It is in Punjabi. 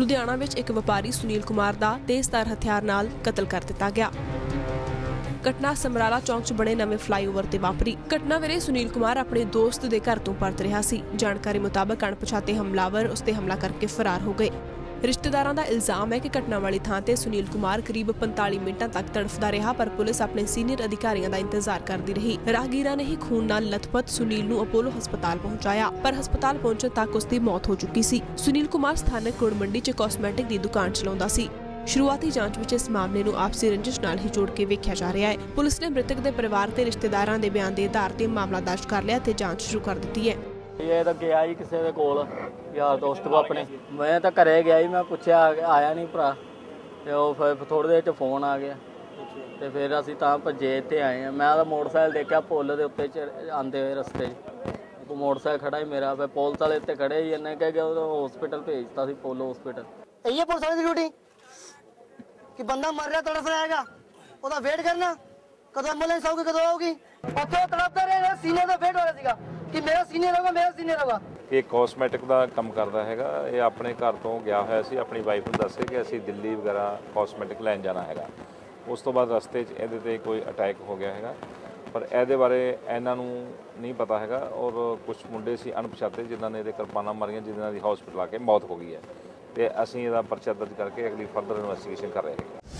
ਲੁਧਿਆਣਾ ਵਿੱਚ ਇੱਕ ਵਪਾਰੀ ਸੁਨੀਲ ਕੁਮਾਰ ਦਾ ਤੇਜ਼ਧਾਰ ਹਥਿਆਰ ਨਾਲ ਕਤਲ ਕਰ ਦਿੱਤਾ ਗਿਆ। ਘਟਨਾ ਸਮਰਾਲਾ ਚੌਂਕ 'ਚ ਬਣੇ ਨਵੇਂ ਫਲਾਈਓਵਰ ਤੇ ਵਾਪਰੀ। ਘਟਨਾ ਵੇਲੇ ਸੁਨੀਲ ਕੁਮਾਰ ਆਪਣੇ ਦੋਸਤ ਦੇ ਘਰ ਤੋਂ ਪਰਤ ਰਿਹਾ ਸੀ। ਜਾਣਕਾਰੀ ਮੁਤਾਬਕ ਅਣਪਛਾਤੇ ਹਮਲਾਵਰ ਉਸ ਤੇ ਹਮਲਾ ਕਰਕੇ ਫਰਾਰ ਹੋ ਗਏ। ਰਿਸ਼ਤੇਦਾਰਾਂ ਦਾ ਇਲਜ਼ਾਮ ਹੈ ਕਿ ਘਟਨਾ ਵਾਲੀ ਥਾਂ ਤੇ ਸੁਨੀਲ ਕੁਮਾਰ ਕਰੀਬ 45 ਮਿੰਟਾਂ ਤੱਕ ਤੜਫਦਾ ਰਿਹਾ, ਪਰ ਪੁਲਿਸ ਆਪਣੇ ਸੀਨੀਅਰ ਅਧਿਕਾਰੀਆਂ ਦਾ ਇੰਤਜ਼ਾਰ ਕਰਦੀ ਰਹੀ। ਰਾਹਗੀਰਾਂ ਨੇ ਹੀ ਖੂਨ ਨਾਲ ਲਥਪਥ ਸੁਨੀਲ ਨੂੰ ਅਪੋਲੋ ਹਸਪਤਾਲ ਪਹੁੰਚਾਇਆ, ਪਰ ਹਸਪਤਾਲ ਪਹੁੰਚਣ ਤੱਕ ਉਸ ਦੀ ਮੌਤ ਹੋ ਚੁੱਕੀ ਸੀ। ਸੁਨੀਲ ਕੁਮਾਰ ਸਥਾਨਕ ਗੁੜ ਮੰਡੀ 'ਚ ਕਾਸਮੈਟਿਕ ਦੀ ਦੁਕਾਨ ਚਲਾਉਂਦਾ ਸੀ। ਸ਼ੁਰੂਆਤੀ ਜਾਂਚ ਵਿੱਚ ਇਸ ਮਾਮਲੇ ਨੂੰ ਆਪਸੀ ਰੰਜਿਸ਼ ਨਾਲ ਹੀ ਜੋੜ ਕੇ ਵੇਖਿਆ ਜਾ ਰਿਹਾ ਹੈ। ਪੁਲਿਸ ਨੇ ਮ੍ਰਿਤਕ ਦੇ ਪਰਿਵਾਰ ਤੇ ਰਿਸ਼ਤੇਦਾਰਾਂ ਦੇ ਬਿਆਨ ਦੇ ਆਧਾਰ ਤੇ ਮਾਮਲਾ ਦਰਜ ਕਰ ਲਿਆ ਤੇ ਜਾਂਚ ਸ਼ੁਰੂ ਕਰ ਦਿੱਤੀ ਹੈ। ਇਹ ਤਾਂ ਗਿਆ ਹੀ ਕਿਸੇ ਦੇ ਕੋਲ ਯਾਰ ਦੋਸਤ ਕੋ ਆਪਣੇ। ਮੈਂ ਤਾਂ ਘਰੇ ਗਿਆ ਹੀ, ਮੈਂ ਪੁੱਛਿਆ, ਆਇਆ ਨਹੀਂ ਭਰਾ। ਤੇ ਉਹ ਫਿਰ ਥੋੜੀ ਦੇਰ ਚ ਫੋਨ ਆ ਗਿਆ। ਤੇ ਫਿਰ ਅਸੀਂ ਤਾਂ ਭੱਜੇ ਇੱਥੇ ਆਏ ਆ ਮੈਂ ਤਾਂ ਮੋਟਰਸਾਈਕਲ ਦੇਖਿਆ, ਪੁੱਲ ਦੇ ਉੱਤੇ ਆਂਦੇ ਹੋਏ ਰਸਤੇ 'ਚ। ਕੋ ਮੋਟਰਸਾਈਕਲ ਖੜਾ ਹੀ ਮੇਰਾ, ਫਿਰ ਪੁਲ ਤਲੇ ਉੱਤੇ ਖੜੇ ਹੀ, ਇਹਨੇ ਕਹਿ ਕੇ ਉਹ ਹਸਪੀਟਲ ਭੇਜਤਾ ਸੀ, ਪੋਲੋ ਹਸਪੀਟਲ ਇਹ ਪੁਲਿਸ ਵਾਲੀ ਦੀ ਡਿਊਟੀ ਕਿ ਬੰਦਾ ਮਰ ਰਿਹਾ ਤੜਫ ਰਿਹਾ ਹੈਗਾ, ਉਹਦਾ ਵੇਟ ਕਰਨਾ। ਕਦੋਂ ਐਂਬੂਲੈਂਸ ਆਊਗੀ, ਕਦੋਂ ਆਊਗੀ? ਉੱਥੇ ਤੜਫਦਾ। ਸੀਨੀਅਰ ਦਾ ਵੇਟ ਹੋ ਰਿਹਾ ਸੀਗਾ ਕਿ ਮੇਰਾ ਸੀਨੀਅਰ ਹੋਗਾ ਮੇਰਾ ਸੀਨੀਅਰ ਹੋਗਾ ਇਹ ਕਾਸਮੈਟਿਕ ਦਾ ਕੰਮ ਕਰਦਾ ਹੈਗਾ। ਇਹ ਆਪਣੇ ਘਰ ਤੋਂ ਗਿਆ ਹੋਇਆ ਸੀ। ਆਪਣੀ ਵਾਈਫ ਨੂੰ ਦੱਸੇ ਕਿ ਅਸੀਂ ਦਿੱਲੀ ਵਗੈਰਾ ਕਾਸਮੈਟਿਕ ਲੈਣ ਜਾਣਾ ਹੈਗਾ। ਉਸ ਤੋਂ ਬਾਅਦ ਰਸਤੇ 'ਚ ਇਹਦੇ ਤੇ ਕੋਈ ਅਟੈਕ ਹੋ ਗਿਆ ਹੈਗਾ। ਪਰ ਇਹਦੇ ਬਾਰੇ ਇਹਨਾਂ ਨੂੰ ਨਹੀਂ ਪਤਾ ਹੈਗਾ। ਔਰ ਕੁਝ ਮੁੰਡੇ ਸੀ ਅਣਪਛਾਤੇ ਜਿਨ੍ਹਾਂ ਨੇ ਇਹਦੇ ਕਿਰਪਾਨਾਂ ਮਾਰੀਆਂ, ਜਿਨ੍ਹਾਂ ਦੀ ਹਸਪੀਟਲ ਆ ਕੇ ਮੌਤ ਹੋ ਗਈ ਹੈ। ਤੇ ਅਸੀਂ ਇਹਦਾ ਪਰਚਾ ਦਰਜ ਕਰਕੇ ਅਗਲੀ ਫਰਦਰ ਇਨਵੈਸਟੀਗੇਸ਼ਨ ਕਰ ਰਹੇ ਹਾਂ